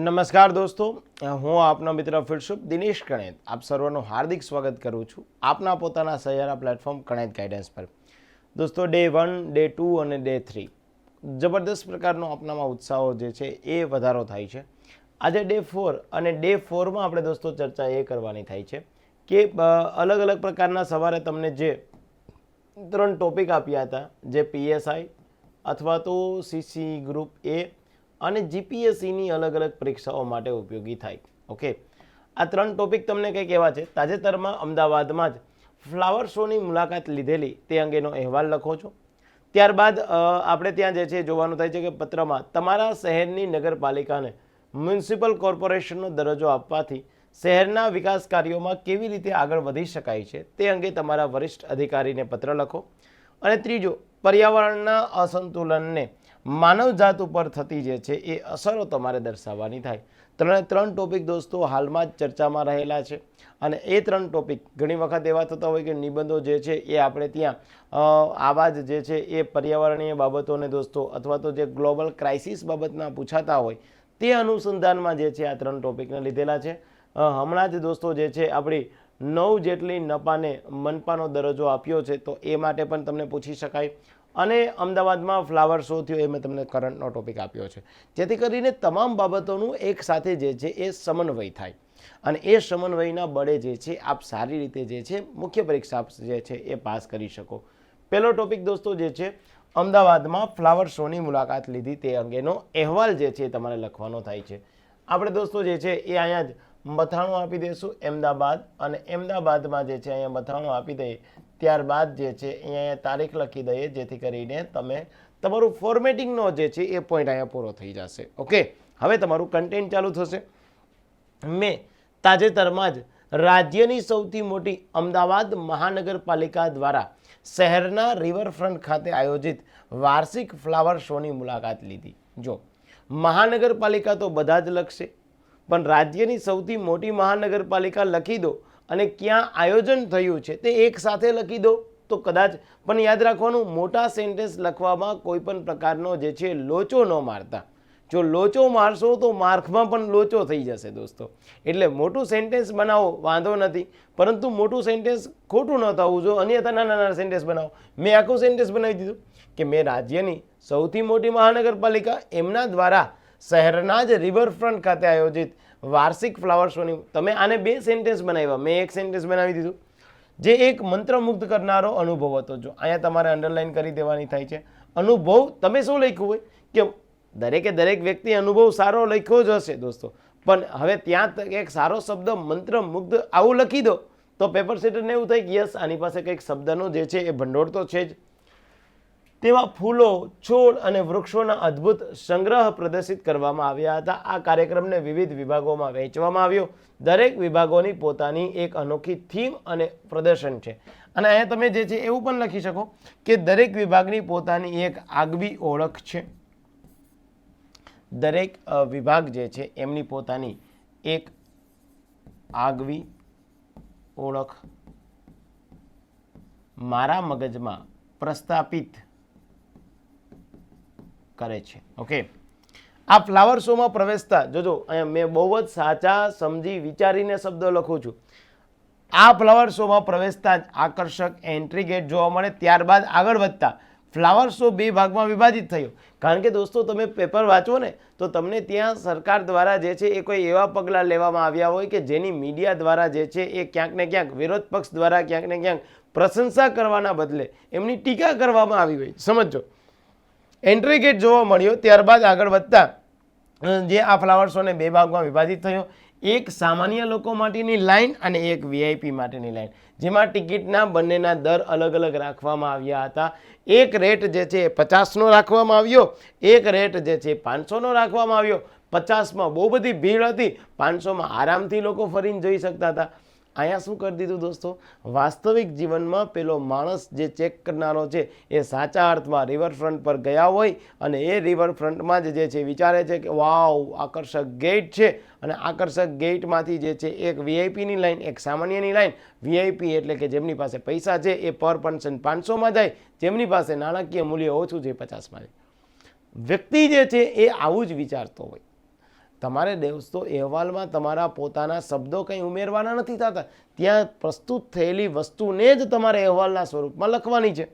નમસ્કાર દોસ્તો. હું આપનો મિત્ર ફિલશુભ દિનેશ કણેત. આપ સર્વનું હાર્દિક સ્વાગત કરું છું આપના પોતાના સહિયારા પ્લેટફોર્મ કણેત ગાઈડન્સ પર. દોસ્તો ડે વન ડે ટુ અને ડે થ્રી જબરદસ્ત પ્રકારનો આપનામાં ઉત્સાહો જે છે એ વધારો થાય છે. આજે ડે ફોર અને ડે ફોરમાં આપણે દોસ્તો ચર્ચા એ કરવાની થાય છે કે અલગ અલગ પ્રકારના સવારે તમને જે ત્રણ ટોપિક આપ્યા હતા, જે પીએસઆઈ અથવા તો સીસી ગ્રુપ એ અને જીપીએસસીની અલગ અલગ પરીક્ષાઓ માટે ઉપયોગી થાય. ઓકે આ ત્રણ ટોપિક તમને કંઈક એવા છે. તાજેતરમાં અમદાવાદમાં જ ફ્લાવર શોની મુલાકાત લીધેલી તે અંગેનો અહેવાલ લખો છો. ત્યારબાદ આપણે ત્યાં જે છે જોવાનું થાય છે કે પત્રમાં તમારા શહેરની નગરપાલિકાને મ્યુનિસિપલ કોર્પોરેશનનો દરજ્જો આપવાથી શહેરના વિકાસ કાર્યોમાં કેવી રીતે આગળ વધી શકાય છે તે અંગે તમારા વરિષ્ઠ અધિકારીને પત્ર લખો. અને ત્રીજો, પર્યાવરણના અસંતુલનને માનવજાત ઉપર થતી જે છે એ અસરો તમારે દર્શાવવાની થાય. ત્રણે ત્રણ ટોપિક દોસ્તો હાલમાં જ ચર્ચામાં રહેલા છે. અને એ ત્રણ ટોપિક ઘણી વખત એવા થતા હોય કે નિબંધો જે છે એ આપણે ત્યાં આવા જ જે છે એ પર્યાવરણીય બાબતોને દોસ્તો અથવા તો જે ગ્લોબલ ક્રાઇસિસ બાબતના પૂછાતા હોય, તે અનુસંધાનમાં જે છે આ ત્રણ ટોપિકને લીધેલા છે. હમણાં જ દોસ્તો જે છે આપણી નવ જેટલી નપાને મનપાનો દરજ્જો આપ્યો છે, તો એ માટે પણ તમને પૂછી શકાય. અને અમદાવાદમાં ફ્લાવર શો થયો એ મેં તમને કરંટનો ટોપિક આપ્યો છે. જેથી કરીને તમામ બાબતોનું એક સાથે જે છે એ સમન્વય થાય. અને એ સમન્વયના બળે જે છે આપ સારી રીતે જે છે મુખ્ય પરીક્ષા જે છે એ પાસ કરી શકો. પહેલો ટોપિક દોસ્તો જે છે, અમદાવાદમાં ફ્લાવર શોની મુલાકાત લીધી તે અંગેનો અહેવાલ જે છે તમારે લખવાનો થાય છે. આપણે દોસ્તો જે છે એ અહીંયા જ મથાણું આપી દઈશું અમદાવાદ અને અમદાવાદમાં જે છે અહીંયા મથાણું આપી દઈએ ત્યારબાદ જે છે અહીંયા તારીખ લખી દઈએ, જેથી કરીને તમે તમારું ફોર્મેટિંગનો જે છે, એ પોઈન્ટ અહીંયા પૂરો થઈ જશે. ઓકે હવે તમારું કન્ટેન્ટ ચાલુ થશે. મેં તાજેતરમાં જ રાજ્યની સૌથી મોટી અમદાવાદ મહાનગરપાલિકા દ્વારા શહેરના રિવરફ્રન્ટ ખાતે આયોજિત વાર્ષિક ફ્લાવર શોની મુલાકાત લીધી. જો, મહાનગરપાલિકા તો બધા જ લખશે, પણ રાજ્યની સૌથી મોટી મહાનગરપાલિકા લખી દો અને ક્યાં આયોજન થયું છે તે એક સાથે લખી દો. તો કદાચ પણ યાદ રાખવાનું, મોટા સેન્ટેન્સ લખવામાં કોઈ પણ પ્રકારનો જે છે લોચો ન મારતા. જો લોચો મારશો તો માર્કમાં પણ લોચો થઈ જશે દોસ્તો. એટલે મોટું સેન્ટેન્સ બનાવો, વાંધો નથી. પરંતુ મોટું સેન્ટેન્સ ખોટું ન થવું જો, અન્યથા નાના નાના સેન્ટેન્સ બનાવો. મેં આખું સેન્ટેન્સ બનાવી દીધું કે મેં રાજ્યની સૌથી મોટી મહાનગરપાલિકા એમના દ્વારા શહેરના જ રિવરફ્રન્ટ ખાતે આયોજિત વાર્ષિક ફ્લાવર શોની તમે આને બે સેન્ટેન્સ બનાવ્યા. મેં એક સેન્ટેન્સ બનાવી દીધું. જે એક મંત્રમુગ્ધ કરનારો અનુભવ હતો. જો, અહીંયા તમારે અંડરલાઇન કરી દેવાની થાય છે. અનુભવ, તમે શું લખ્યું હોય? કે દરેકે દરેક વ્યક્તિ અનુભવ સારો લખ્યો જ હશે, દોસ્તો. પણ હવે ત્યાં તક એક સારો શબ્દ મંત્રમુગ્ધ આવું લખી દો, તો પેપર સેટરને એવું થાય કે, યસ, આની પાસે કંઈક શબ્દનો જે છે એ ભંડોળ તો છે જ. તેવા ફૂલો, છોડ અને વૃક્ષોના અદ્ભુત સંગ્રહ પ્રદર્શિત કરવામાં આવ્યા હતા. આ કાર્યક્રમને વિવિધ વિભાગોમાં વહેંચવામાં આવ્યો. દરેક વિભાગોની પોતાની એક અનોખી થીમ અને પ્રદર્શન છે. અને અહીંયા તમે જે છે એવું પણ લખી શકો કે દરેક વિભાગની પોતાની એક આગવી ઓળખ છે. દરેક વિભાગ જે છે એમની પોતાની એક આગવી ઓળખ મારા મગજમાં પ્રસ્થાપિત કરે છે. ઓકે આ ફ્લાવર શોમાં પ્રવેશતા જોજો અહીંયા મેં બહુ જ સાચા, સમજી, વિચારીને શબ્દો લખું છું. આ ફ્લાવર શોમાં પ્રવેશતા જ આકર્ષક એન્ટ્રી ગેટ જોવા મળે, ત્યારબાદ આગળ વધતા ફ્લાવર શો બે ભાગમાં વિભાજિત થયો. કારણ કે દોસ્તો, તમે પેપર વાંચો ને, તો તમને ત્યાં સરકાર દ્વારા જે છે એ કોઈ એવા પગલાં લેવામાં આવ્યા હોય કે જેની મીડિયા દ્વારા જે છે એ ક્યાંક ને ક્યાંક, વિરોધ પક્ષ દ્વારા ક્યાંક ને ક્યાંક પ્રશંસા કરવાના બદલે એમની ટીકા કરવામાં આવી હોય. સમજો એન્ટ્રી ગેટ જોવા મળ્યો. ત્યારબાદ આગળ વધતા જે આ ફ્લાવર શોને બે ભાગમાં વિભાજિત થયો. એક સામાન્ય લોકો માટેની લાઇન અને એક વીઆઈપી માટેની લાઇન જેમાં ટિકિટના બંનેના દર અલગ અલગ રાખવામાં આવ્યા હતા. એક રેટ જે છે એ પચાસનો રાખવામાં આવ્યો. એક રેટ જે છે પાંચસોનો રાખવામાં આવ્યો. પચાસમાં બહુ બધી ભીડ હતી. પાંચસોમાં આરામથી લોકો ફરીને જઈ શકતા હતા. અહીંયા શું કરી દીધું દોસ્તો? વાસ્તવિક જીવનમાં પેલો માણસ જે ચેક કરનારો છે, એ સાચા અર્થમાં રિવરફ્રન્ટ પર ગયા હોય અને એ રિવરફ્રન્ટમાં જ જે છે વિચારે છે કે, વાવ, આકર્ષક ગેટ છે. અને આકર્ષક ગેટમાંથી જે છે એક વીઆઈપીની લાઈન એક સામાન્યની લાઈન વીઆઈપી એટલે કે જેમની પાસે પૈસા છે, એ પર પર્સન પાંચસોમાં જાય, જેમની પાસે નાણાકીય મૂલ્ય ઓછું છે પચાસમાં જાય. વ્યક્તિ જે છે એ આવું જ વિચારતો હોય. તમારે દોસ્તો અહેવાલમાં તમારા પોતાના શબ્દો કંઈ ઉમેરવાના નથી થતા. ત્યાં પ્રસ્તુત થયેલી વસ્તુને જ તમારે અહેવાલના સ્વરૂપમાં લખવાની છે.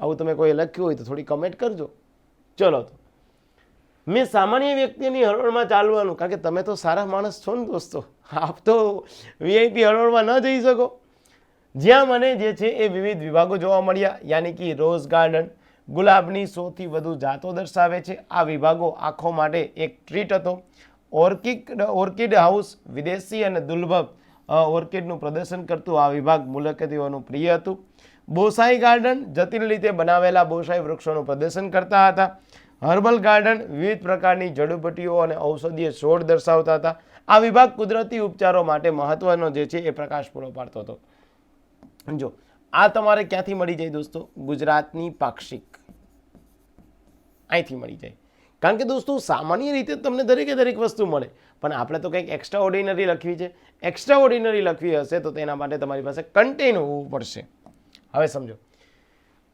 આવું તમે કોઈ લખ્યું હોય તો થોડી કમેન્ટ કરજો. ચલો તો. મેં સામાન્ય વ્યક્તિની હરોળમાં ચાલવાનું, કારણ કે તમે તો સારા માણસ છો ને દોસ્તો. આપ તો વીઆઈપી હરોળમાં ન જઈ શકો. જ્યાં મને જે છે એ વિવિધ વિભાગો જોવા મળ્યા, યાની કે રોઝ ગાર્ડન ગુલાબની સૌથી વધુ જાતો દર્શાવે છે. આ વિભાગો આંખો માટે એક ટ્રીટ હતો. ઓર્કિડ ઓર્કિડ હાઉસ વિદેશી અને દુર્લભ ઓર્કિડનું પ્રદર્શન કરતું આ વિભાગ મુલાકાતીઓનું પ્રિય હતું. બોસાઈ ગાર્ડન જટિલ રીતે બનાવેલા બોસાઈ વૃક્ષોનું પ્રદર્શન કરતા હતા. હર્બલ ગાર્ડન વિવિધ પ્રકારની જડીબુટ્ટીઓ અને ઔષધીય છોડ દર્શાવતા હતા. આ વિભાગ કુદરતી ઉપચારો માટે મહત્વનો જે છે એ પ્રકાશ પૂરો પાડતો હતો. જો, આ તમારે ક્યાંથી મળી જાય દોસ્તો? ગુજરાતની પાક્ષિક. અહીંથી મળી જાય. કારણ કે દોસ્તો, સામાન્ય રીતે તમને દરેકે દરેક વસ્તુ મળે. પણ આપણે તો કંઈક એક્સ્ટ્રા ઓર્ડિનરી લખવી છે. એક્સ્ટ્રા ઓર્ડિનરી લખવી હશે તો તેના માટે તમારી પાસે કન્ટેન હોવું પડશે. હવે સમજો.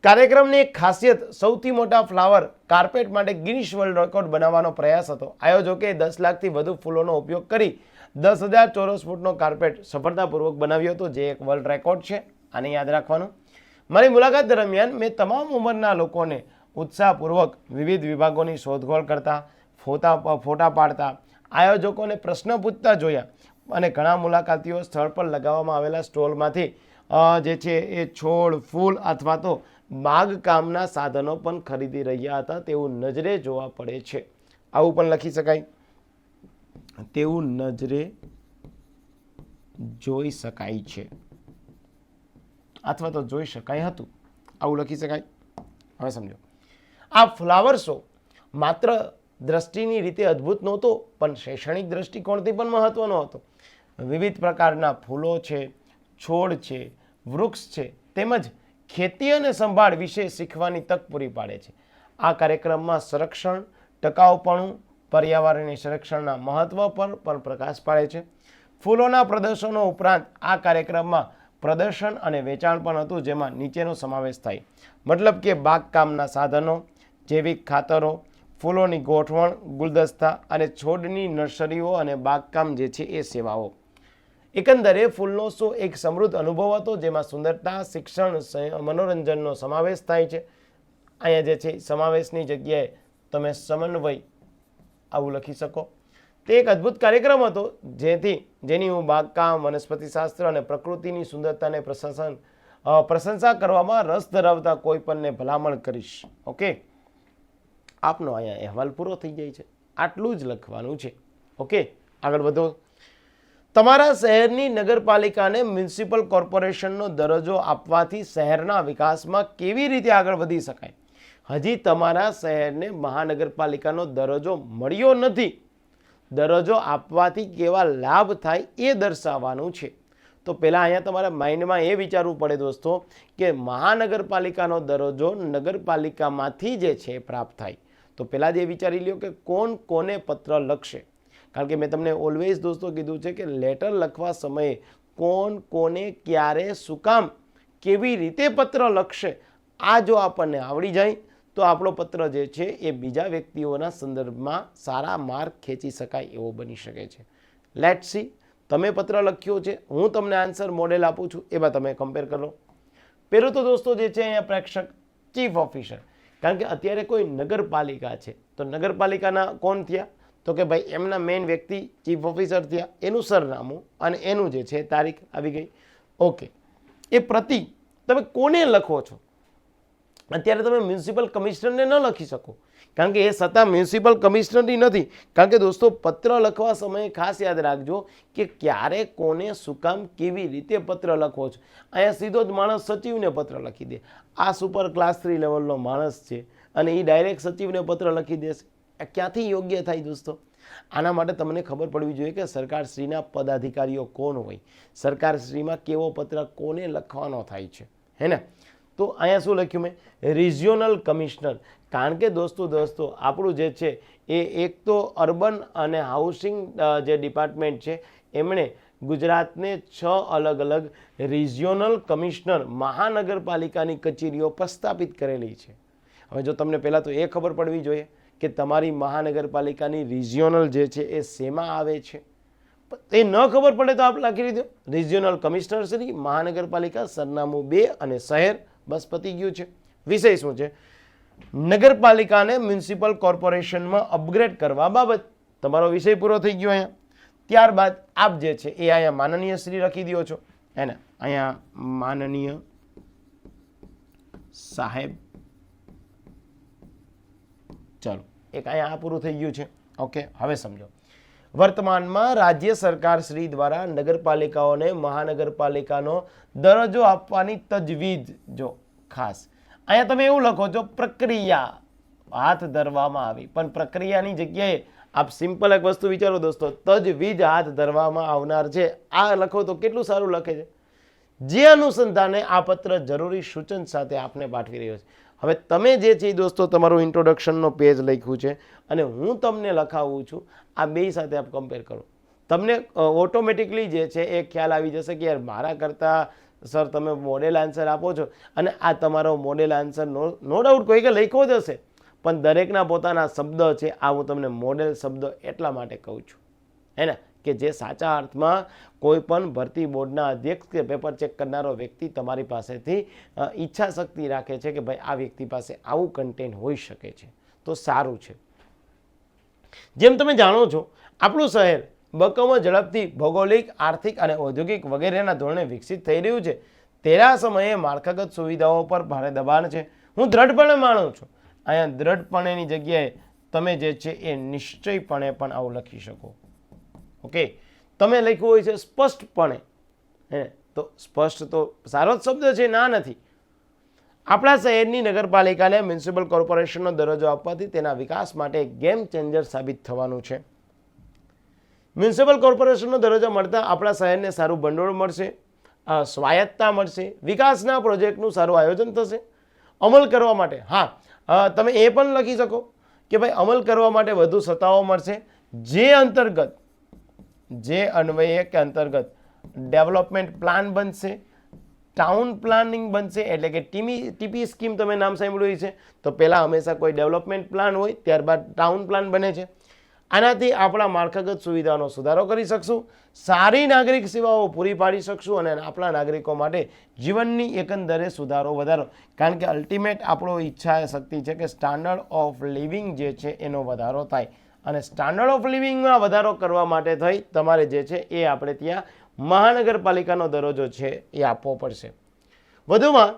કાર્યક્રમની એક ખાસિયત, સૌથી મોટા ફ્લાવર કાર્પેટ માટે ગિનિશ વર્લ્ડ રેકોર્ડ બનાવવાનો પ્રયાસ હતો. આયોજકે દસ લાખથી વધુ ફૂલોનો ઉપયોગ કરી દસ હજાર ચોરસ ફૂટનો કાર્પેટ સફળતાપૂર્વક બનાવ્યો હતો, જે એક વર્લ્ડ રેકોર્ડ છે. આને યાદ રાખવાનું. મારી મુલાકાત દરમિયાન મેં તમામ ઉંમરના લોકોને ઉત્સાહપૂર્વક વિવિધ વિભાગોની શોધખોળ કરતા ફોટા ફોટા પાડતા, આયોજકોને પ્રશ્ન પૂછતા જોયા અને ઘણા મુલાકાતીઓ સ્થળ પર લગાવવામાં આવેલા સ્ટોલમાંથી જે છે એ છોડ, ફૂલ અથવા તો બાગકામના સાધનો પણ ખરીદી રહ્યા હતા. તેવું નજરે જોવા પડે છે. આવું પણ લખી શકાય. તેવું નજરે જોઈ શકાય છે. અથવા તો જોઈ શકાય હતું. આવું લખી શકાય. હવે સમજો. આ ફ્લાવર શો માત્ર દ્રષ્ટિની રીતે અદ્ભુત નહોતો, પણ શૈક્ષણિક દ્રષ્ટિકોણથી પણ મહત્ત્વનો હતો. વિવિધ પ્રકારના ફૂલો છે, છોડ છે, વૃક્ષ છે, તેમજ ખેતી અને સંભાળ વિશે શીખવાની તક પૂરી પાડે છે. આ કાર્યક્રમમાં સંરક્ષણ, ટકાઉપણું પર્યાવરણીય સંરક્ષણના મહત્ત્વ પર પણ પ્રકાશ પાડે છે. ફૂલોના પ્રદર્શનો ઉપરાંત આ કાર્યક્રમમાં પ્રદર્શન અને વેચાણ પણ હતું, જેમાં નીચેનો સમાવેશ થાય. મતલબ કે બાગકામના સાધનો જૈવિક ખાતરો, ફૂલોની ગોઠવણ, ગુલદસ્તા અને છોડની નર્સરીઓ અને બાગકામ જે છે એ સેવાઓ. એકંદરે ફૂલનો શો એક સમૃદ્ધ અનુભવ હતો, જેમાં સુંદરતા, શિક્ષણ મનોરંજનનો સમાવેશ થાય છે. અહીંયા જે છે સમાવેશની જગ્યાએ તમે સમન્વય આવું લખી શકો. તે એક અદ્ભુત કાર્યક્રમ હતો, જેથી જેની હું બાગકામ, વનસ્પતિશાસ્ત્ર અને પ્રકૃતિની સુંદરતાને પ્રશંસન પ્રશંસા કરવામાં રસ ધરાવતા કોઈ પણને ભલામણ કરીશ. ઓકે? આપનો અહીંયા અહેવાલ પૂરો થઈ જાય છે. આટલું જ લખવાનું છે. ઓકે? આગળ વધો. તમારા શહેરની નગરપાલિકાને મ્યુનિસિપલ કોર્પોરેશનનો દરજ્જો આપવાથી શહેરના વિકાસમાં કેવી રીતે આગળ વધી શકાય? હજી તમારા શહેરને મહાનગરપાલિકાનો દરજ્જો મળ્યો નથી. દરજ્જો આપવાથી કેવા લાભ થાય એ દર્શાવવાનું છે. તો પહેલાં અહીંયા તમારા માઇન્ડમાં એ વિચારવું પડે દોસ્તો કે મહાનગરપાલિકાનો દરજ્જો નગરપાલિકામાંથી જે છે પ્રાપ્ત થાય. તો પહેલાં જ એ વિચારી લ્યો કે કોણ કોને પત્ર લખશે? કારણ કે મેં તમને ઓલવેઝ દોસ્તો કીધું છે કે લેટર લખવા સમયે કોણ કોને ક્યારે શું કામ કેવી રીતે પત્ર લખશે આ જો આપણને આવડી જાય, તો આપણો પત્ર જે છે એ બીજા વ્યક્તિઓના સંદર્ભમાં સારા માર્ક ખેંચી શકાય એવો બની શકે છે. લેટ સી તમે પત્ર લખ્યો છે, હું તમને આન્સર મોડેલ આપું છું, એમાં તમે કમ્પેર કરો. પહેલું તો દોસ્તો જે છે અહીંયા પ્રેક્ષક ચીફ ઓફિસર કારણ કે અત્યારે કોઈ નગરપાલિકા છે. તો નગરપાલિકાના કોણ થયા? તો કે ભાઈ એમના મેઇન વ્યક્તિ ચીફ ઓફિસર થયા. એનું સરનામું અને એનું જે છે તારીખ આવી ગઈ. ઓકે એ પ્રતિ તમે કોને લખો છો? અત્યારે તમે મ્યુનિસિપલ કમિશનરને ન લખી શકો. કારણ કે એ સત્તા મ્યુનિસિપલ કમિશનરની નથી. કારણ કે દોસ્તો, પત્ર લખવા સમયે ખાસ યાદ રાખજો કે ક્યારે કોને શું કામ કેવી રીતે પત્ર લખવો છો. અહીંયા સીધો જ માણસ સચિવને પત્ર લખી દે. આ સુપર ક્લાસ થ્રી લેવલનો માણસ છે અને એ ડાયરેક્ટ સચિવને પત્ર લખી દેશે. આ ક્યાંથી યોગ્ય થાય દોસ્તો? આના માટે તમને ખબર પડવી જોઈએ કે સરકારશ્રીના પદાધિકારીઓ કોણ હોય? સરકારશ્રીમાં કેવો પત્ર કોને લખવાનો થાય છે? હે ને? તો અહીંયા શું લખ્યું મેં? રિજિયોનલ કમિશનર કારણ કે દોસ્તો દોસ્તો, આપણું જે છે એ એક તો અર્બન અને હાઉસિંગ જે ડિપાર્ટમેન્ટ છે, એમણે ગુજરાતને છ અલગ અલગ રિજિયોનલ કમિશનર મહાનગરપાલિકાની કચેરીઓ પ્રસ્થાપિત કરેલી છે. હવે જો તમને પહેલાં તો એ ખબર પડવી જોઈએ કે તમારી મહાનગરપાલિકાની રિજિયોનલ જે છે એ શેમાં આવે છે? એ ન ખબર પડે તો આપ લખી દીધો. રિજિયોનલ કમિશનર શ્રી, મહાનગરપાલિકા સરનામું બે અને શહેર બસ પતી ગયું છે. વિષય શું છે? નગરપાલિકાને મ્યુનિસિપલ કોર્પોરેશનમાં અપગ્રેડ કરવા બાબત તમારો વિષય પૂરો થઈ ગયો અહીંયા. ત્યારબાદ આપ જે છે એ અહીંયા માનનીય શ્રી લખી દો છો. હે અહીંયા માનનીય સાહેબ. ચાલો, એક અહીંયા આ પૂરું થઈ ગયું છે. ઓકે, હવે સમજો. વર્તમાનમાં રાજ્ય સરકાર શ્રી દ્વારા નગરપાલિકાઓને મહાનગરપાલિકાનો દરજ્જો આપવાની તજવીજ. જો ખાસ અહીંયા તમે એવું લખો છો, પ્રક્રિયા. હાથ ધરવામાં આવી. પણ પ્રક્રિયાની જગ્યાએ આપ સિમ્પલ એક વસ્તુ વિચારો દોસ્તો, તજવીજ હાથ ધરવામાં આવનાર છે. આ લખો તો કેટલું સારું લખે છે? જે અનુસંધાને આ પત્ર જરૂરી સૂચન સાથે આપને પાઠવી રહ્યો છે. હવે તમે જે છે દોસ્તો તમારું ઇન્ટ્રોડક્શનનો પેજ લખ્યું છે અને હું તમને લખાવું છું. આ બે સાથે આપ કમ્પેર કરો. તમને ઓટોમેટિકલી જે છે એ ખ્યાલ આવી જશે કે યાર મારા કરતાં સર, તમે મોડેલ આન્સર આપો છો. અને આ તમારો મોડેલ આન્સર નો નો ડાઉટ કોઈ કે લખ્યો જ હશે. પણ દરેકના પોતાના શબ્દ છે, આ હું તમને મોડેલ શબ્દ એટલા માટે કહું છું. હે ને? કે જે સાચા અર્થમાં કોઈ પણ ભરતી બોર્ડના અધ્યક્ષ કે પેપર ચેક કરનારો વ્યક્તિ તમારી પાસેથી ઈચ્છા શક્તિ રાખે છે કે ભાઈ આ વ્યક્તિ પાસે આવું કન્ટેન્ટ હોઈ શકે છે. તો સારું છે. જેમ તમે જાણો છો, આપણું શહેર બકમો ઝડપથી ભૌગોલિક, આર્થિક અને ઔદ્યોગિક વગેરેના ધોરણે વિકસિત થઈ રહ્યું છે. તેના સમયે માળખાગત સુવિધાઓ પર ભારે દબાણ છે. હું દ્રઢપણે માનું છું. અહીંયા દ્રઢપણેની જગ્યાએ તમે જે છે એ નિશ્ચયપણે પણ આવું લખી શકો. ઓકે? તમે લખ્યું હોય છે સ્પષ્ટપણે. હે? તો સ્પષ્ટ તો સારો જ શબ્દ છે, ના નથી. આપણા શહેરની નગરપાલિકાને મ્યુનિસિપલ કોર્પોરેશનનો દરજ્જો આપવાથી તેના વિકાસ માટે ગેમ ચેન્જર સાબિત થવાનું છે. મ્યુનિસિપલ કોર્પોરેશનનો દરજ્જો મળતા આપણા શહેરને સારું ભંડોળ મળશે સ્વાયત્તતા મળશે, વિકાસના પ્રોજેક્ટનું સારું આયોજન થશે. અમલ કરવા માટે, હા તમે એ પણ લખી શકો કે ભાઈ અમલ કરવા માટે વધુ સત્તાઓ મળશે. જે અંતર્ગત, જે અન્વયે કે અંતર્ગત ડેવલપમેન્ટ પ્લાન બનશે, ટાઉન પ્લાનિંગ બનશે, એટલે કે ટીમી, ટીપી સ્કીમ તમે નામ સાંભળ્યું છે તો પહેલાં હંમેશા કોઈ ડેવલપમેન્ટ પ્લાન હોય, ત્યારબાદ ટાઉન પ્લાન બને છે. આનાથી આપણા માળખાગત સુવિધાનો સુધારો કરી શકશું, સારી નાગરિક સેવાઓ પૂરી પાડી શકશું અને આપણા નાગરિકો માટે જીવનની એકંદરે સુધારો વધારો. કારણ કે અલ્ટિમેટ આપણો ઈચ્છા શક્તિ છે કે સ્ટાન્ડર્ડ ઓફ લિવિંગ જે છે એનો વધારો થાય. અને સ્ટાન્ડર્ડ ઓફ લિવિંગમાં વધારો કરવા માટે થઈ તમારે જે છે એ આપણે ત્યાં મહાનગરપાલિકાનો દરજ્જો છે એ આપવો પડશે. વધુમાં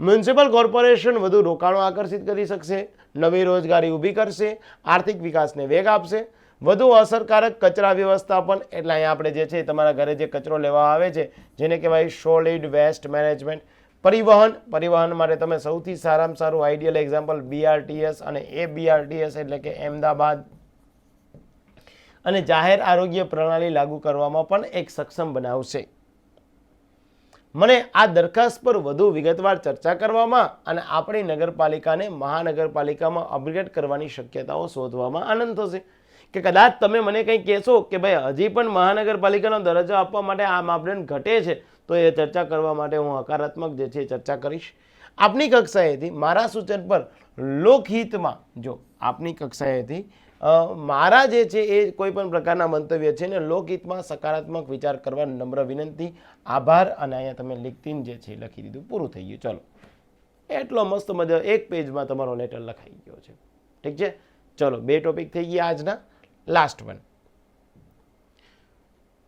મ્યુનિસિપલ કોર્પોરેશન વધુ રોકાણો આકર્ષિત કરી શકશે, નવી રોજગારી ઊભી કરશે, આર્થિક વિકાસને વેગ આપશે વધુ અસરકારક કચરા વ્યવસ્થાપન. એટલે અહીંયા આપણે જે છે તમારા ઘરે જે કચરો લેવા આવે છે, જેને કહેવાય સોલિડ વેસ્ટ મેનેજમેન્ટ પરિવહન પરિવહન માટે તમે સૌથી સારામાં સારું આઈડિયલ એક્ઝામ્પલ બીઆરટીએસ અને એ બીઆરટીએસ એટલે કે અમદાવાદ. અને જાહેર આરોગ્ય પ્રણાલી લાગુ કરવામાં પણ એક સક્ષમ બનાવશે. મને આ દરખાસ્ત પર વધુ વિગતવાર ચર્ચા કરવામાં અને આપણી નગરપાલિકાને મહાનગરપાલિકામાં અપગ્રેડ કરવાની શક્યતાઓ શોધવામાં આનંદ થશે. કે કદાચ તમે મને કંઈ કહેશો કે ભાઈ હજી પણ મહાનગરપાલિકાનો દરજ્જો આપવા માટે આ માપદંડ ઘટે છે, તો એ ચર્ચા કરવા માટે હું હકારાત્મક જે છે ચર્ચા કરીશ. આપની કક્ષાએથી, મારા સૂચન પર લોકહિતમાં, જો આપની કક્ષાએથી મારા જે છે એ કોઈ પણ પ્રકારના મંતવ્ય છે ને લોકહિતમાં સકારાત્મક વિચાર કરવા નમ્ર વિનંતી, આભાર અને અહીંયા તમે લિખતીન જે છે લખી દીધું, પૂરું થઈ ગયું. ચલો. એટલો મસ્ત મજા, એક પેજમાં તમારો લેટર લખાઈ ગયો છે. ઠીક છે? ચલો, બે ટોપિક થઈ ગયા આજના. લાસ્ટ વન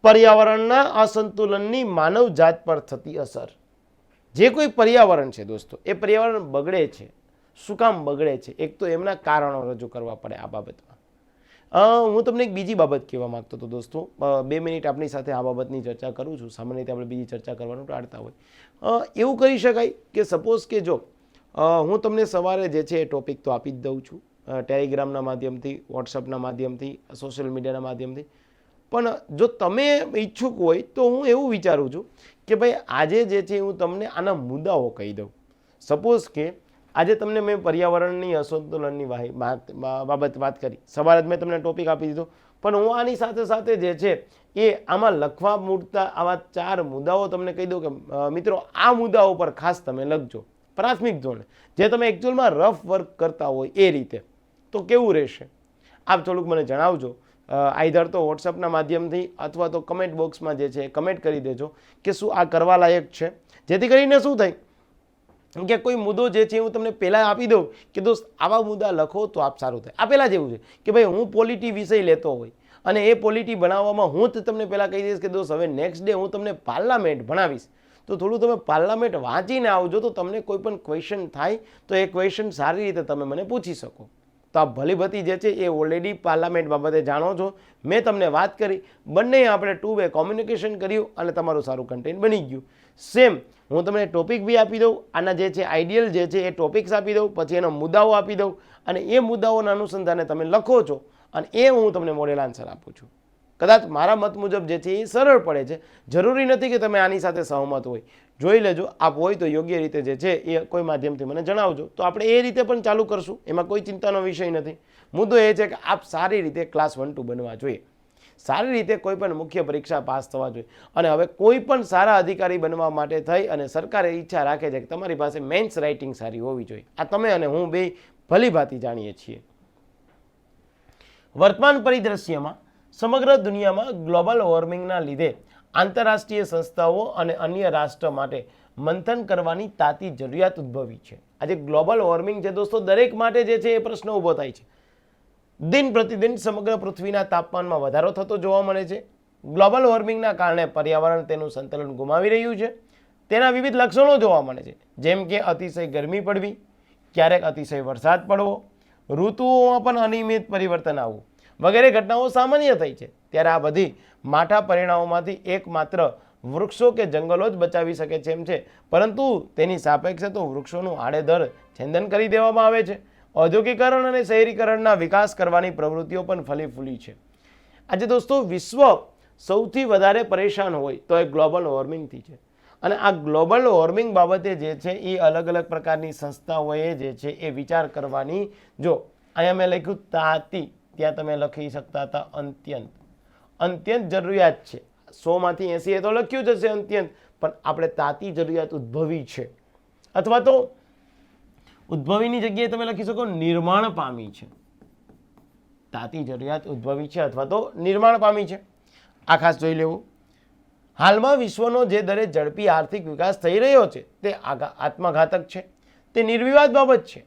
પર્યાવરણના અસંતુલનની માનવ જાત પર થતી અસર. જે કોઈ પર્યાવરણ છે દોસ્તો, એ પર્યાવરણ બગડે છે. શું કામ બગડે છે? એક તો એમના કારણો રજૂ કરવા પડે આ બાબતમાં. હું તમને એક બીજી બાબત કહેવા માંગતો હતો દોસ્તો. બે મિનિટ આપની સાથે આ બાબતની ચર્ચા કરું છું. સામાન્ય રીતે આપણે બીજી ચર્ચા કરવાનું ટાળતા હોય. એવું કરી શકાય કે સપોઝ કે જો હું તમને સવારે જે છે એ ટોપિક તો આપી જ દઉં છું. ટેલિગ્રામના માધ્યમથી વોટ્સઅપના માધ્યમથી સોશિયલ મીડિયાના માધ્યમથી. પણ, જો તમે ઈચ્છુક હોય, તો હું એવું વિચારું છું કે ભાઈ, આજે જે છે, હું તમને આના મુદ્દાઓ કહી દઉં. સપોઝ કે, આજે તમને મેં પર્યાવરણની અસંતુલનની બાબત વાત કરી. સવારે જ મેં તમને ટોપિક આપી દીધો. પણ હું આની સાથે સાથે જે છે, એ આમાં લખવા મૂળતા આવા ચાર મુદ્દાઓ તમને કહી દઉં કે મિત્રો, આ મુદ્દાઓ પર ખાસ તમે લખજો. પ્રાથમિક ધોરણે. જે તમે એકચ્યુઅલમાં રફ વર્ક કરતા હોય, એ રીતે. તો કેવું રહેશે? આપ થોડુંક મને જણાવજો. આઈધર તો વોટ્સઅપના માધ્યમથી અથવા તો કમેન્ટ બોક્સમાં જે છે કમેન્ટ કરી દેજો કે શું આ કરવા લાયક છે? જેથી કરીને શું થાય? કે કોઈ મુદ્દો જે છે હું તમને પહેલાં આપી દઉં કે દોસ્ત, આવા મુદ્દા લખો તો આપ સારું થાય. આ પહેલાં જેવું છે કે ભાઈ હું પોલિટી વિષય લેતો હોય અને એ પોલિટી બનાવવામાં હું જ તમને પહેલાં કહી દઈશ કે દોસ્ત, હવે નેક્સ્ટ ડે હું તમને પાર્લામેન્ટ ભણાવીશ. તો થોડું તમે પાર્લામેન્ટ વાંચીને આવજો તો તમને કોઈ પણ ક્વેશ્ચન થાય તો એ ક્વેશ્ચન સારી રીતે તમે મને પૂછી શકો. તો આ ભલીભતી જે છે એ ઓલરેડી પાર્લામેન્ટ બાબતે જાણો છો. મેં તમને વાત કરી, બંને આપણે ટુ વે કોમ્યુનિકેશન કર્યું અને તમારું સારું કન્ટેન્ટ બની ગયું. સેમ હું તમને ટોપિક બી આપી દઉં, આના જે છે આઈડિયલ જે છે એ ટોપિક્સ આપી દઉં, પછી એનો મુદ્દાઓ આપી દઉં, અને એ મુદ્દાઓના અનુસંધાને તમે લખો છો, અને એ હું તમને મોડેલ આન્સર આપું છું. કદાચ મારા મત મુજબ જે છે એ સરળ પડે છે. જરૂરી નથી કે તમે આની સાથે સહમત હોય. જોઈ લેજો. આપ હોય તો યોગ્ય રીતે જે છે એ કોઈ માધ્યમથી મને જણાવજો. તો આપણે એ રીતે પણ ચાલુ કરશું. એમાં કોઈ ચિંતાનો વિષય નથી. મુદ્દો એ છે કે આપ સારી રીતે ક્લાસ વન ટુ બનવા જોઈએ. સારી રીતે કોઈ પણ મુખ્ય પરીક્ષા પાસ થવા જોઈએ. અને હવે કોઈ પણ સારા અધિકારી બનવા માટે થઈ અને સરકારે ઈચ્છા રાખે છે કે તમારી પાસે મેન્સ રાઇટિંગ સારી હોવી જોઈએ. આ તમે અને હું બે ભલીભાતી જાણીએ છીએ. વર્તમાન પરિદ્રશ્યમાં સમગ્ર દુનિયામાં ગ્લોબલ વોર્મિંગના લીધે આંતરરાષ્ટ્રીય સંસ્થાઓ અને અન્ય રાષ્ટ્ર માટે મંથન કરવાની તાતી જરૂરિયાત ઉદ્ભવી છે. આજે ગ્લોબલ વોર્મિંગ છે દોસ્તો, દરેક માટે જે છે એ પ્રશ્ન ઊભો થાય છે. દિન પ્રતિદિન સમગ્ર પૃથ્વીના તાપમાનમાં વધારો થતો જોવા મળે છે. ગ્લોબલ વોર્મિંગના કારણે પર્યાવરણ તેનું સંતુલન ગુમાવી રહ્યું છે. તેના વિવિધ લક્ષણો જોવા મળે છે. જેમ કે અતિશય ગરમી પડવી, ક્યારેક અતિશય વરસાદ પડવો, ઋતુઓમાં પણ અનિયમિત પરિવર્તન આવવું વગેરે ઘટનાઓ સામાન્ય થઈ છે. ત્યારે આ બધી માઠા પરિણામોમાંથી એકમાત્ર વૃક્ષો કે જંગલો જ બચાવી શકે છે એમ છે. પરંતુ તેની સાપેક્ષે તો વૃક્ષોનું આડેધડ છેદન કરી દેવામાં આવે છે. ઔદ્યોગિકરણ અને શહેરીકરણના વિકાસ કરવાની પ્રવૃત્તિઓ પણ ફલી ફૂલી છે. આજે દોસ્તો, વિશ્વ સૌથી વધારે પરેશાન હોય તો એ ગ્લોબલ વોર્મિંગથી છે. અને આ ગ્લોબલ વોર્મિંગ બાબતે જે છે એ અલગ અલગ પ્રકારની સંસ્થાઓએ જે છે એ વિચાર કરવાની જો અહીંયા મેં લખ્યું તાતી, ત્યાં તમે લખી શકતા હતા અંત્યંત. અંત્યંત જરૂરિયાત છે. સોમાંથી એંસી એ તો લખ્યું જ હશે અંત્યંત, પણ આપણે તાતી જરૂરિયાત ઉદ્ભવી છે. અથવા તો ઉદ્ભવીની જગ્યાએ તમે લખી શકો નિર્માણ પામી છે. તાતી જરૂરિયાત ઉદ્ભવી છે અથવા તો નિર્માણ પામી છે. આ ખાસ જોઈ લેવું. હાલમાં વિશ્વનો જે દરે ઝડપી આર્થિક વિકાસ થઈ રહ્યો છે, તે આત્મઘાતક છે. તે નિર્વિવાદ બાબત છે.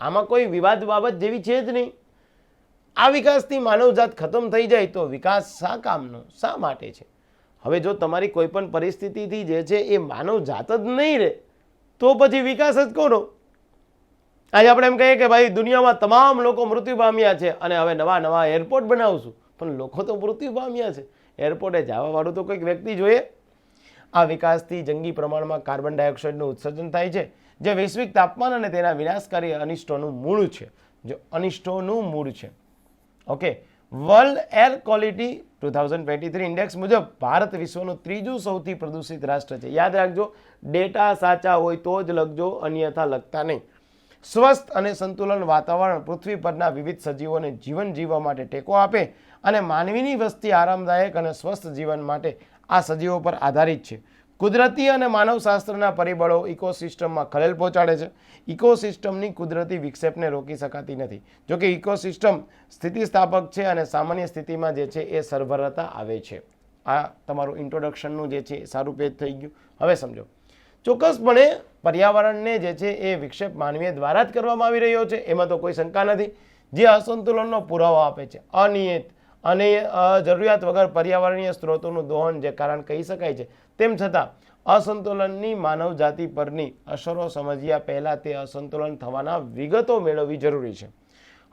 આમાં કોઈ વિવાદ બાબત જેવી છે જ નહીં. આ વિકાસથી માનવજાત ખતમ થઈ જાય તો વિકાસ શા કામનો? શા માટે છે? હવે જો તમારી કોઈ પણ પરિસ્થિતિથી જે છે એ માનવજાત જ નહીં રહે, તો પછી વિકાસ જ કોનો? આજે આપણે એમ કહીએ કે ભાઈ દુનિયામાં તમામ લોકો મૃત્યુ પામ્યા છે અને હવે નવા નવા એરપોર્ટ બનાવશું. પણ લોકો તો મૃત્યુ પામ્યા છે. એરપોર્ટે જવાવાળું તો કોઈક વ્યક્તિ જોઈએ. આ વિકાસથી જંગી પ્રમાણમાં કાર્બન ડાયોક્સાઇડનું ઉત્સર્જન થાય છે. જે વૈશ્વિક તાપમાન અને તેના વિનાશકારી અનિષ્ટોનું મૂળ છે. જો અનિષ્ટોનું મૂળ છે. Okay world air quality two thousand twenty three index મુજબ ભારત વિશ્વનું ત્રીજું સૌથી પ્રદૂષિત રાષ્ટ્ર છે. યાદ રાખજો, ડેટા સાચા હોય તો જ લખજો, અન્યથા લખતા નહીં. સ્વસ્થ અને સંતુલન વાતાવરણ પૃથ્વી પરના વિવિધ સજીવોને જીવન જીવવા માટે ટેકો આપે અને માનવીની વસ્તી આરામદાયક અને સ્વસ્થ જીવન માટે આ સજીવો પર આધારિત છે. કુદરતી અને માનવશાસ્ત્રના પરિબળો ઇકોસિસ્ટમમાં ખલેલ પહોંચાડે છે. ઇકોસિસ્ટમની કુદરતી વિક્ષેપને રોકી શકાતી નથી. જોકે ઇકોસિસ્ટમ સ્થિતિસ્થાપક છે અને સામાન્ય સ્થિતિમાં જે છે એ સરભરતા આવે છે. આ તમારું ઇન્ટ્રોડક્શનનું જે છે એ સારું પેજ થઈ ગયું. હવે સમજો. ચોક્કસપણે પર્યાવરણને જે છે એ વિક્ષેપ માનવીય દ્વારા જ કરવામાં આવી રહ્યો છે. એમાં તો કોઈ શંકા નથી. જે અસંતુલનનો પુરાવો આપે છે. અનિયત અને જરૂરિયાત વગર પર્યાવરણીય સ્ત્રોતોનું દોહન જે કારણ કહી શકાય છે, તેમ છતાં અસંતુલનની માનવ જાતિ પરની અસરો સમજ્યા પહેલાં તે અસંતુલન થવાના વિગતો મેળવવી જરૂરી છે.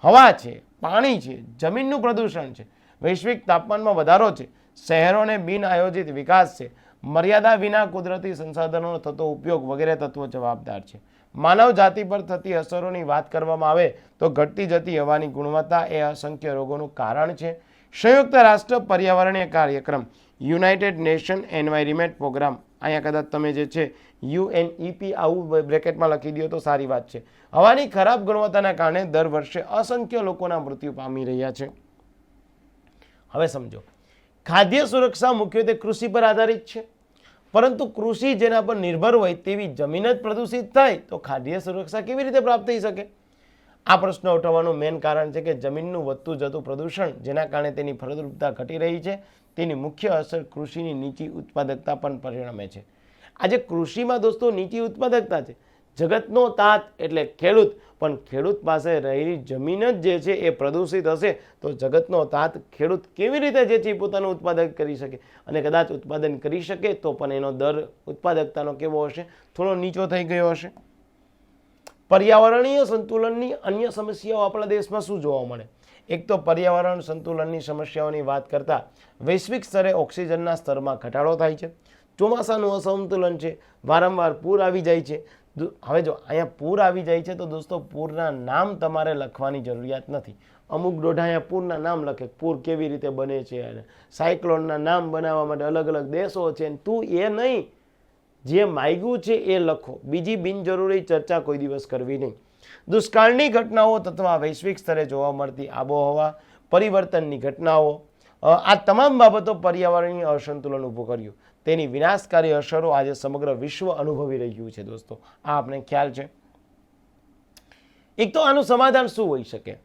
હવા છે, પાણી છે, જમીનનું પ્રદૂષણ છે, વૈશ્વિક તાપમાનમાં વધારો છે, શહેરોને બિન આયોજિત વિકાસ છે, મર્યાદા વિના કુદરતી સંસાધનોનો થતો ઉપયોગ વગેરે તત્વો જવાબદાર છે. માનવ જાતિ પર થતી અસરોની વાત કરવામાં આવે તો ઘટતી જતી હવાની ગુણવત્તા એ અસંખ્ય રોગોનું કારણ છે. સંયુક્ત રાષ્ટ્ર પર્યાવરણીય કાર્યક્રમ, યુનાઇટેડ નેશન એન્વાયરમેન્ટ પ્રોગ્રામ. અહીંયા કદાચ તમે જે છે, યુએનઈપી આવું બ્રેકેટમાં લખી દો તો સારી વાત છે. હવાની ખરાબ ગુણવત્તાના કારણે દર વર્ષે અસંખ્ય લોકોના મૃત્યુ પામી રહ્યા છે. હવે સમજો. ખાદ્ય સુરક્ષા મુખ્યત્વે કૃષિ પર આધારિત છે. પરંતુ કૃષિ જેના પર નિર્ભર હોય તેવી જમીન જ પ્રદૂષિત થાય તો ખાદ્ય સુરક્ષા કેવી રીતે પ્રાપ્ત થઈ શકે? આ પ્રશ્ન ઉઠાવવાનું મેઇન કારણ છે કે જમીનનું વધતું જતું પ્રદૂષણ, જેના કારણે તેની ફળદ્રુપતા ઘટી રહી છે, તેની મુખ્ય અસર કૃષિની નીચી ઉત્પાદકતા પણ પરિણમે છે. આજે કૃષિમાં દોસ્તો નીચી ઉત્પાદકતા છે. જગતનો તાત એટલે ખેડૂત, પણ ખેડૂત પાસે રહેલી જમીન જ જે છે એ પ્રદૂષિત હશે તો જગતનો તાત ખેડૂત કેવી રીતે જે છે પોતાનું ઉત્પાદન કરી શકે? અને કદાચ ઉત્પાદન કરી શકે તો પણ એનો દર ઉત્પાદકતાનો કેવો હશે? થોડો નીચો થઈ ગયો હશે. પર્યાવરણીય સંતુલનની અન્ય સમસ્યાઓ આપણા દેશમાં શું જોવા મળે? એક તો પર્યાવરણ સંતુલનની સમસ્યાઓની વાત કરતા વૈશ્વિક સ્તરે ઓક્સિજનના સ્તરમાં ઘટાડો થાય છે. ચોમાસાનું અસંતુલન છે. વારંવાર પૂર આવી જાય છે. હવે જો અહીંયા પૂર આવી જાય છે તો દોસ્તો પૂરના નામ તમારે લખવાની જરૂરિયાત નથી. અમુક દોઢાયા પૂરના નામ લખે. પૂર કેવી રીતે બને છે અને સાયક્લોનના નામ બનાવવા માટે અલગ અલગ દેશો છે. તું એ નહીં. જે માગ્યું છે એ લખો. બીજી બિનજરૂરી ચર્ચા કોઈ દિવસ કરવી નહીં. દુષ્કાળની ઘટનાઓ તથા વૈશ્વિક સ્તરે જોવા મળતી આબોહવા પરિવર્તનની ઘટનાઓ આ તમામ બાબતો પર્યાવરણીય અસંતુલન ઊભું કર્યું. તેની વિનાશકારી અસરો આજે સમગ્ર વિશ્વ અનુભવી રહ્યું છે દોસ્તો. આ આપણે ખ્યાલ છે? એક તો આનું સમાધાન શું હોઈ શકે?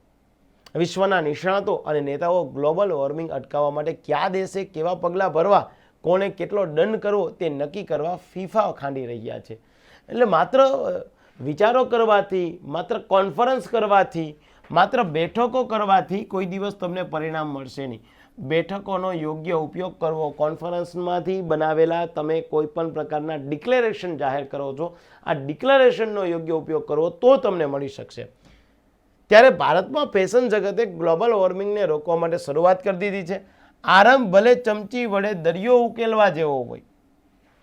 વિશ્વના નિષ્ણાતો અને નેતાઓ ગ્લોબલ વોર્મિંગ અટકાવવા માટે કયા દેશે કેવા પગલાં ભરવા? કોને કેટલો દંડ કરવો તે નક્કી કરવા ફીફા ખાંડી રહ્યા છે. એટલે માત્ર વિચારો કરવાથી, માત્ર કોન્ફરન્સ કરવાથી, માત્ર બેઠકો કરવાથી કોઈ દિવસ તમને પરિણામ મળશે નહીં. બેઠકોનો યોગ્ય ઉપયોગ કરવો કોન્ફરન્સમાંથી બનાવેલા તમે કોઈ પણ પ્રકારના ડિક્લેરેશન જાહેર કરો છો, આ ડિક્લેરેશનનો યોગ્ય ઉપયોગ કરવો તો તમને મળી શકશે. ત્યારે ભારતમાં ફેશન જગતે ગ્લોબલ વોર્મિંગને રોકવા માટે શરૂઆત કરી દીધી છે. આરંભ ભલે ચમચી વડે દરિયો ઉકેલવા જેવો હોય.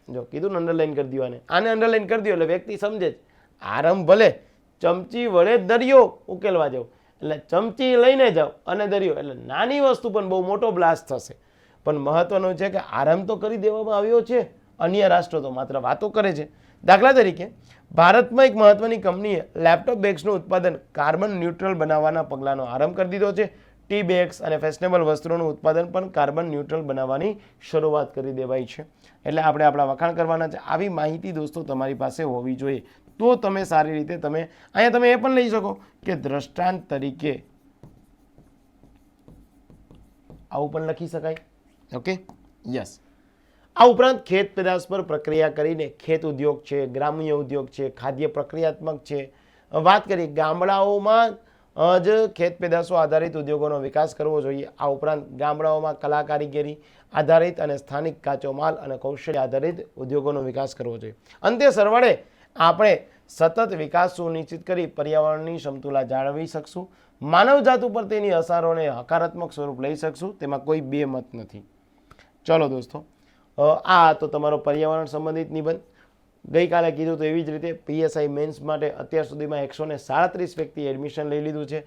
જો, કીધું ને અંડરલાઈન કરી દીવાને આને. અંડરલાઈન કરી દો એટલે વ્યક્તિ સમજે જ. આરંભ ભલે ચમચી વડે દરિયો ઉકેલવા જેવો. એટલે ચમચી લઈને જાઓ અને દરિયો. એટલે નાની વસ્તુ પણ બહુ મોટો બ્લાસ્ટ થશે. પણ મહત્વનું છે કે આરંભ તો કરી દેવામાં આવ્યો છે. અન્ય રાષ્ટ્રો તો માત્ર વાતો કરે છે. દાખલા તરીકે, ભારતમાં એક મહત્વની કંપનીએ લેપટોપ બેગ્સનું ઉત્પાદન કાર્બન ન્યુટ્રલ બનાવવાના પગલાંનો આરંભ કરી દીધો છે. ટી બેગ્સ અને ફેશનેબલ વસ્ત્રોનું ઉત્પાદન પણ કાર્બન ન્યુટ્રલ બનાવવાની શરૂઆત કરી દેવાઈ છે. એટલે આપણે આપણા વખાણ કરવાના છે. આવી માહિતી દોસ્તો તમારી પાસે હોવી જોઈએ. તો તમે સારી રીતે તમે અહીંયા તમે એ પણ લઈ શકો કે દ્રષ્ટાંત તરીકે આવું પણ લખી શકાય? ઓકે યસ આ ઉપરાંત ખેત પેદાશ પર પ્રક્રિયા કરીને ખેત ઉદ્યોગ છે, ગ્રામ્ય ઉદ્યોગ છે, ખાદ્ય પ્રક્રિયાત્મક છે. વાત કરીએ ગામડાઓમાં જ ખેત પેદાશો આધારિત ઉદ્યોગોનો વિકાસ કરવો જોઈએ. આ ઉપરાંત ગામડાઓમાં કલા કારીગરી આધારિત અને સ્થાનિક કાચો માલ અને કૌશલ્ય આધારિત ઉદ્યોગોનો વિકાસ કરવો જોઈએ. અંતે સરવાળે આપણે સતત વિકાસ સુનિશ્ચિત કરી પર્યાવરણની સમતુલા જાળવી શકશું. માનવજાત ઉપર તેની અસરોને હકારાત્મક સ્વરૂપ લઈ શકશું. તેમાં કોઈ બે મત નથી. ચલો દોસ્તો આ તો તમારો પર્યાવરણ સંબંધિત નિબંધ. ગઈકાલે કીધું તો એવી જ રીતે પીએસઆઈ મેન્સ માટે અત્યાર સુધીમાં એકસો સાડત્રીસ વ્યક્તિ એડમિશન લઈ લીધું છે.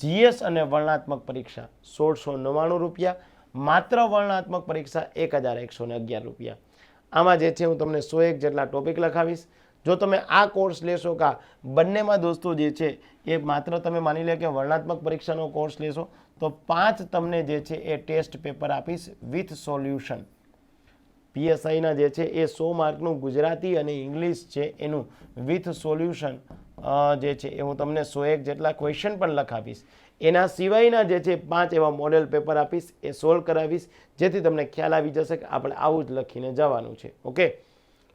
જીએસ અને વર્ણનાત્મક પરીક્ષા સોળસો નવ્વાણું રૂપિયા, માત્ર વર્ણાત્મક પરીક્ષા એક હજાર એકસો ને અગિયાર રૂપિયા. આમાં જે છે હું તમને સો એક જેટલા ટોપિક લખાવીશ. જો તમે આ કોર્સ લેશો કા બંનેમાં દોસ્તો જે છે એ માત્ર તમે માની લે કે વર્ણાત્મક પરીક્ષાનો કોર્સ લેશો, તો પાંચ તમને જે છે એ ટેસ્ટ પેપર આપીશ વિથ સોલ્યુશન. પીએસઆઈના જે છે એ સો માર્કનું ગુજરાતી અને ઇંગ્લિશ છે એનું વિથ સોલ્યુશન જે છે એ હું તમને સો એક જેટલા ક્વેશ્ચન પણ લખાવીશ. એના સિવાયના જે છે પાંચ એવા મોડેલ પેપર આપીશ, એ સોલ્વ કરાવીશ, જેથી તમને ખ્યાલ આવી જશે કે આપણે આવું જ લખીને જવાનું છે. ઓકે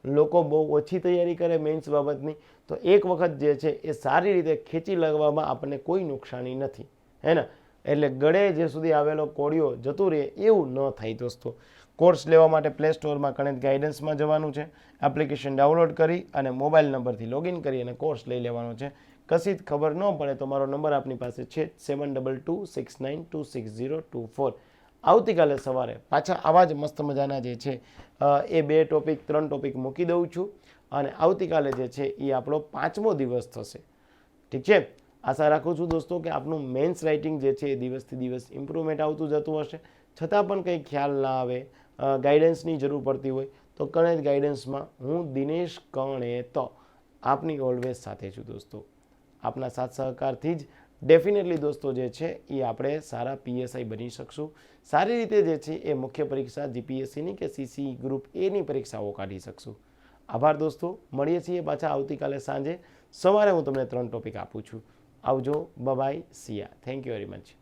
લોકો બહુ ઓછી તૈયારી કરે મેન્સ બાબતની, તો એક વખત જે છે એ સારી રીતે ખેંચી લેવામાં આપણને કોઈ નુકસાની નથી. હે ને? એટલે ગળે જે સુધી આવેલો કોળિયો જતું રહે એવું ન થાય દોસ્તો. કોર્સ લેવા માટે પ્લે સ્ટોરમાં ગણિત ગાઈડન્સમાં જવાનું છે. એપ્લિકેશન ડાઉનલોડ કરી અને મોબાઈલ નંબરથી લોગિન કરી અને કોર્સ લઈ લેવાનો છે. કશી જ ખબર ન પડે તો મારો નંબર આપની પાસે છે seven double two six nine two six zero two four આવતીકાલે સવારે પાછા આવા જ મસ્ત મજાના જે છે એ બે ટોપિક ત્રણ ટોપિક મૂકી દઉં છું. અને આવતીકાલે જે છે એ આપણો પાંચમો દિવસ થશે. ઠીક છે? આશા રાખું છું દોસ્તો કે આપનું મેન્સ રાઇટિંગ જે છે, એ દિવસથી દિવસ ઇમ્પ્રુવમેન્ટ આવતું જતું હશે. છતાં પણ કંઈ ખ્યાલ ના આવે ગાઈડન્સની જરૂર પડતી હોય, તો કણેજ ગાઈડન્સમાં હું દિનેશ કણે તો આપની ઓલવેઝ સાથે છું દોસ્તો. આપના સાથ સહકારથી જ ડેફિનેટલી દોસ્તો જે છે એ આપણે સારા પીએસઆઈ બની શકશું. સારી રીતે જે છે, એ મુખ્ય પરીક્ષા જીપીએસસીની કે સીસી ગ્રુપ એની પરીક્ષાઓ કાઢી શકશું. આભાર દોસ્તો, મળીએ છીએ પાછા આવતીકાલે સાંજે. સવારે હું તમને ત્રણ ટોપિક આપું છું. આવજો bye bye see ya thank you very much